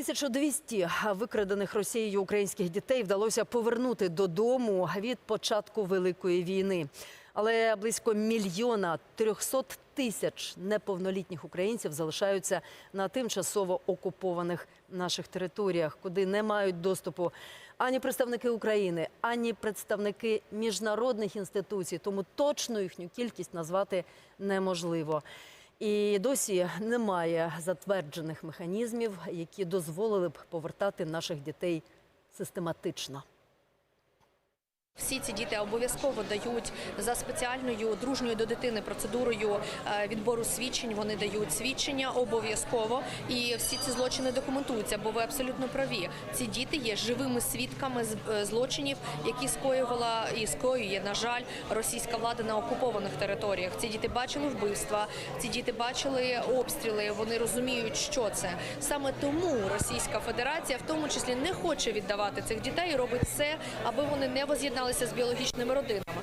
1200 викрадених Росією українських дітей вдалося повернути додому від початку Великої війни. Але близько мільйона 300 тисяч неповнолітніх українців залишаються на тимчасово окупованих наших територіях, куди не мають доступу ані представники України, ані представники міжнародних інституцій. Тому точно їхню кількість назвати неможливо. І досі немає затверджених механізмів, які дозволили б повертати наших дітей систематично. Всі ці діти обов'язково дають за спеціальною дружньою до дитини процедурою е, відбору свідчень. Вони дають свідчення обов'язково, і всі ці злочини документуються. Бо ви абсолютно праві. Ці діти є живими свідками е, злочинів, які скоювала і скоює, на жаль, російська влада на окупованих територіях. Ці діти бачили вбивства, ці діти бачили обстріли. Вони розуміють, що це саме тому Російська Федерація, в тому числі, не хоче віддавати цих дітей і робить все, аби вони не воз'єдналися з біологічними родинами.